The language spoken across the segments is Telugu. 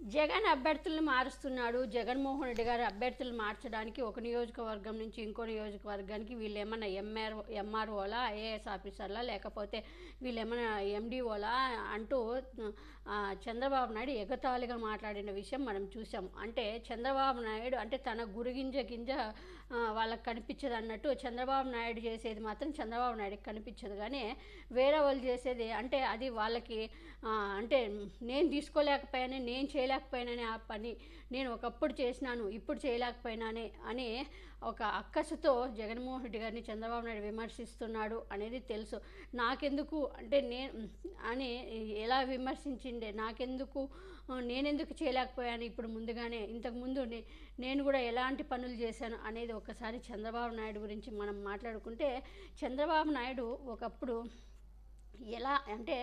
జగన్ అభ్యర్థులను మారుస్తున్నాడు. జగన్మోహన్ రెడ్డి గారు అభ్యర్థులు మార్చడానికి ఒక నియోజకవర్గం నుంచి ఇంకో నియోజకవర్గానికి వీళ్ళు ఏమైనా ఎంఆర్ ఎంఆర్ఓలా ఐఏఎస్ ఆఫీసర్లా లేకపోతే వీళ్ళు ఏమైనా ఎండిఓలా అంటూ చంద్రబాబు నాయుడు ఎగతాళిగా మాట్లాడిన విషయం మనం చూసాం అంటే చంద్రబాబు నాయుడు అంటే తన గురిగింజ గింజ వాళ్ళకి కనిపించదు అన్నట్టు చంద్రబాబు నాయుడు చేసేది మాత్రం చంద్రబాబు నాయుడుకి కనిపించదు. కానీ వేరే వాళ్ళు చేసేది అంటే అది వాళ్ళకి అంటే నేను తీసుకోలేకపోయానే నేను చేయలేకపోయినానే ఆ పని నేను ఒకప్పుడు చేసినాను ఇప్పుడు చేయలేకపోయినానే అని ఒక అక్కసుతో జగన్మోహన్ రెడ్డి గారిని చంద్రబాబు నాయుడు విమర్శిస్తున్నాడు అనేది తెలుసు. నాకెందుకు అంటే నేను అని ఎలా విమర్శించిండే నాకెందుకు నేనెందుకు చేయలేకపోయాను ఇప్పుడు ముందుగానే ఇంతకుముందు నే- నేను కూడా ఎలాంటి పనులు చేశాను అనేది ఒకసారి చంద్రబాబు నాయుడు గురించి మనం మాట్లాడుకుంటే చంద్రబాబు నాయుడు ఒకప్పుడు ఎలా అంటే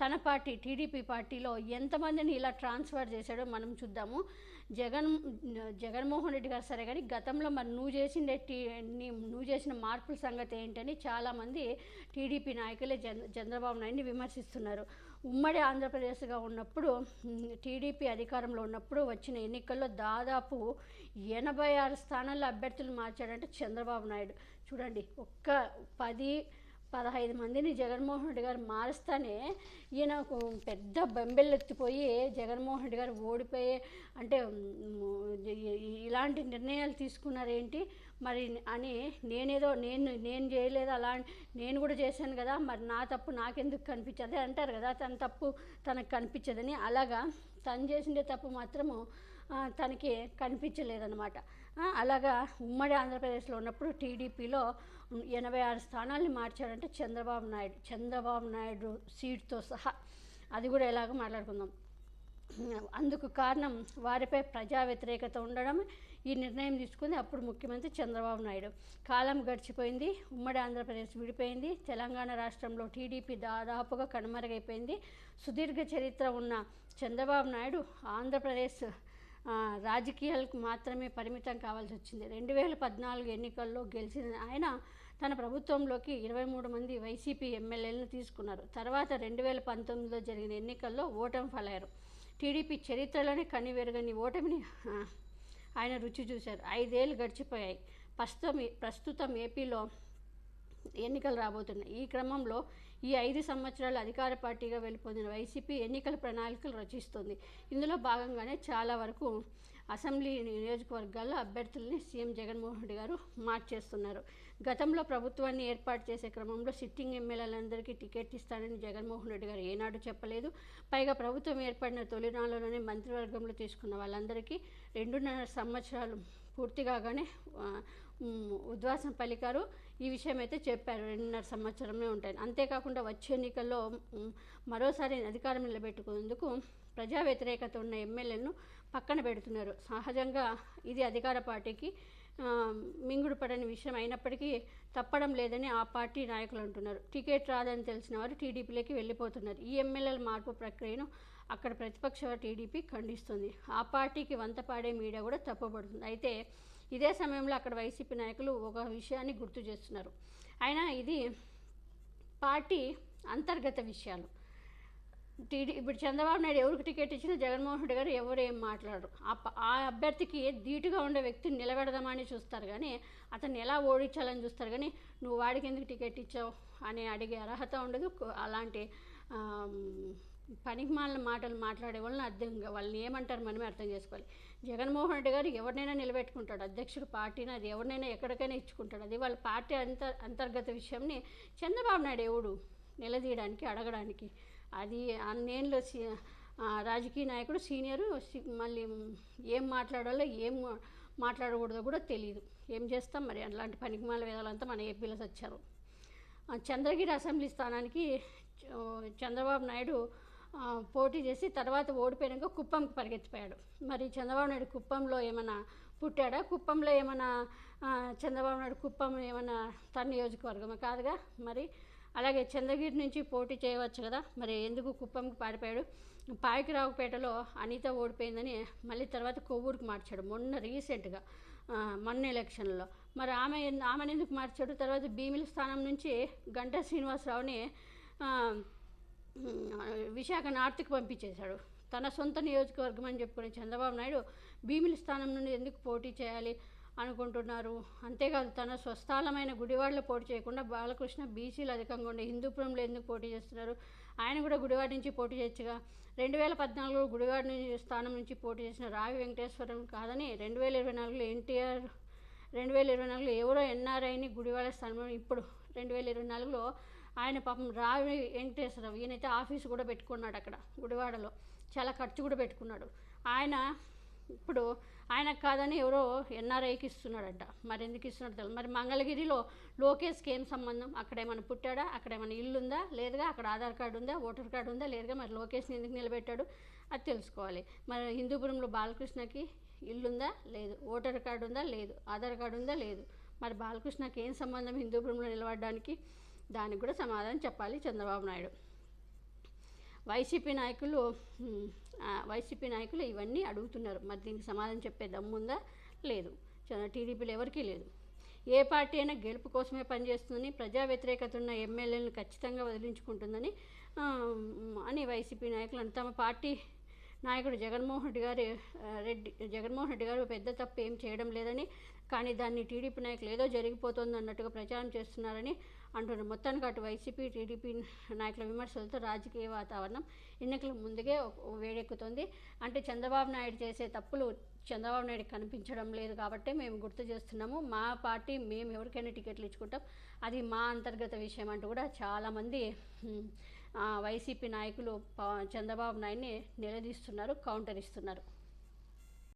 తన పార్టీ టీడీపీ పార్టీలో ఎంతమందిని ఇలా ట్రాన్స్ఫర్ చేశాడో మనం చూద్దాము. జగన్ జగన్మోహన్ రెడ్డి గారు సరే కానీ గతంలో మరి నువ్వు చేసిందే టీ నువ్వు చేసిన మార్పుల సంగతి ఏంటని చాలామంది టీడీపీ నాయకులే చంద్రబాబు నాయుడిని విమర్శిస్తున్నారు. ఉమ్మడి ఆంధ్రప్రదేశ్గా ఉన్నప్పుడు టీడీపీ అధికారంలో ఉన్నప్పుడు వచ్చిన ఎన్నికల్లో దాదాపు ఎనభై ఆరు స్థానాల్లో అభ్యర్థులు మార్చాడంటే చంద్రబాబు నాయుడు. చూడండి ఒక్క పది పదహైదు మందిని జగన్మోహన్ రెడ్డి గారు మారుస్తానే ఈయన ఒక పెద్ద బెంబెల్లెత్తిపోయి జగన్మోహన్ రెడ్డి గారు ఓడిపోయే అంటే ఇలాంటి నిర్ణయాలు తీసుకున్నారేంటి? మరి అని నేనేదో నేను నేను చేయలేదు అలా నేను కూడా చేశాను కదా మరి నా తప్పు నాకెందుకు కనిపించదు? అంటారు కదా తన తప్పు తనకు కనిపించదని. అలాగా తను చేసిండే తప్పు మాత్రము తనకి కనిపించలేదన్నమాట. అలాగా ఉమ్మడి ఆంధ్రప్రదేశ్లో ఉన్నప్పుడు టీడీపీలో ఎనభై ఆరు స్థానాల్ని మార్చాడంటే చంద్రబాబు నాయుడు చంద్రబాబు నాయుడు సీట్తో సహా అది కూడా ఎలాగో మాట్లాడుకుందాం. అందుకు కారణం వారిపై ప్రజా వ్యతిరేకత ఉండడం ఈ నిర్ణయం తీసుకుంది. అప్పుడు ముఖ్యమంత్రి చంద్రబాబు నాయుడు. కాలం గడిచిపోయింది ఉమ్మడి ఆంధ్రప్రదేశ్ విడిపోయింది తెలంగాణ రాష్ట్రంలో టీడీపీ దాదాపుగా కనుమరుగైపోయింది. సుదీర్ఘ చరిత్ర ఉన్న చంద్రబాబు నాయుడు ఆంధ్రప్రదేశ్ రాజకీయాలకు మాత్రమే పరిమితం కావాల్సి వచ్చింది. రెండు వేల పద్నాలుగు ఎన్నికల్లో గెలిచిన ఆయన తన ప్రభుత్వంలోకి ఇరవై మూడు మంది వైసీపీ ఎమ్మెల్యేలను తీసుకున్నారు. తర్వాత రెండు వేల పంతొమ్మిదిలో జరిగిన ఎన్నికల్లో ఓటమి ఫలయ్యారు టీడీపీ చరిత్రలోనే కనివెరగని ఓటమిని ఆయన రుచి చూశారు. ఐదేళ్ళు గడిచిపోయాయి. ప్రస్తుతం ప్రస్తుతం ఏపీలో ఎన్నికలు రాబోతున్నాయి. ఈ క్రమంలో ఈ ఐదు సంవత్సరాలు అధికార పార్టీగా వెళ్ళిపోయిన వైసీపీ ఎన్నికల ప్రణాళికలు రచిస్తుంది. ఇందులో భాగంగానే చాలా వరకు అసెంబ్లీ నియోజకవర్గాల్లో అభ్యర్థుల్ని సీఎం జగన్మోహన్ రెడ్డి గారు మార్చేస్తున్నారు. గతంలో ప్రభుత్వాన్ని ఏర్పాటు చేసే క్రమంలో సిట్టింగ్ ఎమ్మెల్యేలందరికీ టికెట్ ఇస్తానని జగన్మోహన్ రెడ్డి గారు ఏనాడు చెప్పలేదు. పైగా ప్రభుత్వం ఏర్పడిన తొలినాళ్ళలోనే మంత్రివర్గంలో తీసుకున్న వాళ్ళందరికీ రెండున్నర సంవత్సరాలు పూర్తి కాగానే ఉద్వాసం పలికారు. ఈ విషయం అయితే చెప్పారు. రెండున్నర సంవత్సరమే ఉంటాయి అంతేకాకుండా వచ్చే ఎన్నికల్లో మరోసారి అధికారం నిలబెట్టుకునేందుకు ప్రజా వ్యతిరేకత ఉన్న ఎమ్మెల్యేలను పక్కన పెడుతున్నారు. సహజంగా ఇది అధికార పార్టీకి మింగుడుపడని మింగుడు పడని విషయం అయినప్పటికీ తప్పడం లేదని ఆ పార్టీ నాయకులు అంటున్నారు. టికెట్ రాదని తెలిసిన వారు టీడీపీలోకి వెళ్ళిపోతున్నారు. ఈ ఎమ్మెల్యేల మార్పు ప్రక్రియను అక్కడ ప్రతిపక్ష టీడీపీ ఖండిస్తుంది. ఆ పార్టీకి వంతపాడే మీడియా కూడా తప్పుపడుతుంది. అయితే ఇదే సమయంలో అక్కడ వైసీపీ నాయకులు ఒక విషయాన్ని గుర్తు చేస్తున్నారు. అయినా ఇది పార్టీ అంతర్గత విషయాలు. టీడీ ఇప్పుడు చంద్రబాబు నాయుడు ఎవరికి టికెట్ ఇచ్చినా జగన్మోహన్ రెడ్డి గారు ఎవరు ఏం మాట్లాడరు. ఆ అభ్యర్థికి ధీటుగా ఉండే వ్యక్తిని నిలబెడదామని చూస్తారు కానీ అతన్ని ఎలా ఓడించాలని చూస్తారు కానీ నువ్వు వాడికి ఎందుకు టికెట్ ఇచ్చావు? అని అడిగే అర్హత ఉండదు. అలాంటి పనికిమాలిన మాటలు మాట్లాడే వాళ్ళని అర్థం వాళ్ళని ఏమంటారు మనమే అర్థం చేసుకోవాలి. జగన్మోహన్ రెడ్డి గారు ఎవరినైనా నిలబెట్టుకుంటాడు. అధ్యక్షుడు పార్టీని అది ఎవరినైనా ఎక్కడికైనా ఇచ్చుకుంటాడు. అది వాళ్ళ పార్టీ అంత అంతర్గత విషయంని చంద్రబాబు నాయుడు ఎవడు? నిలదీయడానికి అడగడానికి. అది అన్నేళ్ళు సి- రాజకీయ నాయకుడు సీనియరు మళ్ళీ ఏం మాట్లాడాలో ఏం మాట్లాడకూడదో కూడా తెలియదు ఏం చేస్తాం మరి? అలాంటి పనికిమాల వేదాలంతా మన ఏపీలో వచ్చారు ఆ, చంద్రగిరి అసెంబ్లీ స్థానానికి చంద్రబాబు నాయుడు పోటీ చేసి తర్వాత ఓడిపోయాక కుప్పంకి పరిగెత్తిపోయాడు. మరి చంద్రబాబు నాయుడు కుప్పంలో ఏమైనా పుట్టాడా? కుప్పంలో ఏమైనా చంద్రబాబు నాయుడు కుప్పం ఏమైనా తన నియోజకవర్గం కాదుగా మరి. అలాగే చంద్రగిరి నుంచి పోటీ చేయవచ్చు కదా. మరి ఎందుకు కుప్పంకి పారిపోయాడు? పాయకిరావుపేటలో అనిత ఓడిపోయిందని మళ్ళీ తర్వాత కొవ్వూరుకి మార్చాడు. మొన్న రీసెంట్గా మొన్న ఎలక్షన్లో. మరి ఆమె ఆమెను ఎందుకు మార్చాడు? తర్వాత భీమిలి స్థానం నుంచి గంటా శ్రీనివాసరావుని విశాఖ నార్త్కి పంపించేశాడు. తన సొంత నియోజకవర్గం అని చెప్పుకునే చంద్రబాబు నాయుడు భీమిలి స్థానం నుండి ఎందుకు పోటీ చేయాలి అనుకుంటున్నారు? అంతేకాదు తన స్వస్థానమైన గుడివాడలో పోటీ చేయకుండా బాలకృష్ణ బీసీలు అధికంగా ఉండే హిందూపురంలో ఎందుకు పోటీ చేస్తున్నారు? ఆయన కూడా గుడివాడ నుంచి పోటీ చేయొచ్చుగా. రెండు వేల పద్నాలుగులో గుడివాడ నుంచి స్థానం నుంచి పోటీ చేసిన రావి వెంకటేశ్వరం కాదని రెండు వేల ఇరవై నాలుగులో ఎన్టీఆర్ రెండు వేల ఇరవై నాలుగులో ఎవరో ఎన్ఆర్ఐని గుడివాడ స్థానంలో ఇప్పుడు రెండు వేల ఇరవై నాలుగులో ఆయన పాపం రావి వెంకటేశ్వరరావు ఈయనైతే ఆఫీస్ కూడా పెట్టుకున్నాడు అక్కడ గుడివాడలో. చాలా ఖర్చు కూడా పెట్టుకున్నాడు. ఆయన ఇప్పుడు ఆయనకు కాదని ఎవరో ఎన్ఆర్ఐకి ఇస్తున్నాడంట. మరి ఎందుకు ఇస్తున్నాడు తెలియదు మరి మంగళగిరిలో లోకేష్కి ఏం సంబంధం? అక్కడ ఏమైనా పుట్టాడా? అక్కడ ఏమైనా ఇల్లు ఉందా లేదుగా? అక్కడ ఆధార్ కార్డు ఉందా? ఓటర్ కార్డు ఉందా? లేదుగా? మరి లోకేష్ని ఎందుకు నిలబెట్టాడు? అది తెలుసుకోవాలి. మరి హిందూపురంలో బాలకృష్ణకి ఇల్లుందా? లేదు. ఓటర్ కార్డు ఉందా? లేదు. ఆధార్ కార్డు ఉందా? లేదు. మరి బాలకృష్ణకి ఏం సంబంధం హిందూపురంలో నిలబడడానికి? దానికి కూడా సమాధానం చెప్పాలి చంద్రబాబు నాయుడు. వైసీపీ నాయకులు వైసీపీ నాయకులు ఇవన్నీ అడుగుతున్నారు. మరి దీనికి సమాధానం చెప్పే దమ్ముందా లేదు. చ- టీడీపీలో ఎవరికీ లేదు. ఏ పార్టీ అయినా గెలుపు కోసమే పనిచేస్తుందని ప్రజా వ్యతిరేకత ఉన్న ఎమ్మెల్యేలను ఖచ్చితంగా వదిలించుకుంటుందని అని వైసీపీ నాయకులు తమ పార్టీ నాయకుడు జగన్మోహన్ రెడ్డి గారు రెడ్డి జగన్మోహన్ రెడ్డి గారు పెద్ద తప్పు ఏం చేయడం లేదని కానీ దాన్ని టీడీపీ నాయకులు ఏదో జరిగిపోతుంది అన్నట్టుగా ప్రచారం చేస్తున్నారని అంటున్నారు. మొత్తానికి అటు వైసీపీ టీడీపీ నాయకుల విమర్శలతో రాజకీయ వాతావరణం ఎన్నికల ముందుగే వేడెక్కుతుంది. అంటే చంద్రబాబు నాయుడు చేసే తప్పులు చంద్రబాబు నాయుడు కనిపించడం లేదు కాబట్టి మేము గుర్తు చేస్తున్నాము. మా పార్టీ మేము ఎవరికైనా టికెట్లు ఇచ్చుకుంటాం. అది మా అంతర్గత విషయం అంటూ కూడా చాలామంది వైసీపీ నాయకులు చంద్రబాబు నాయుడిని నిలదీస్తున్నారు కౌంటర్ ఇస్తున్నారు.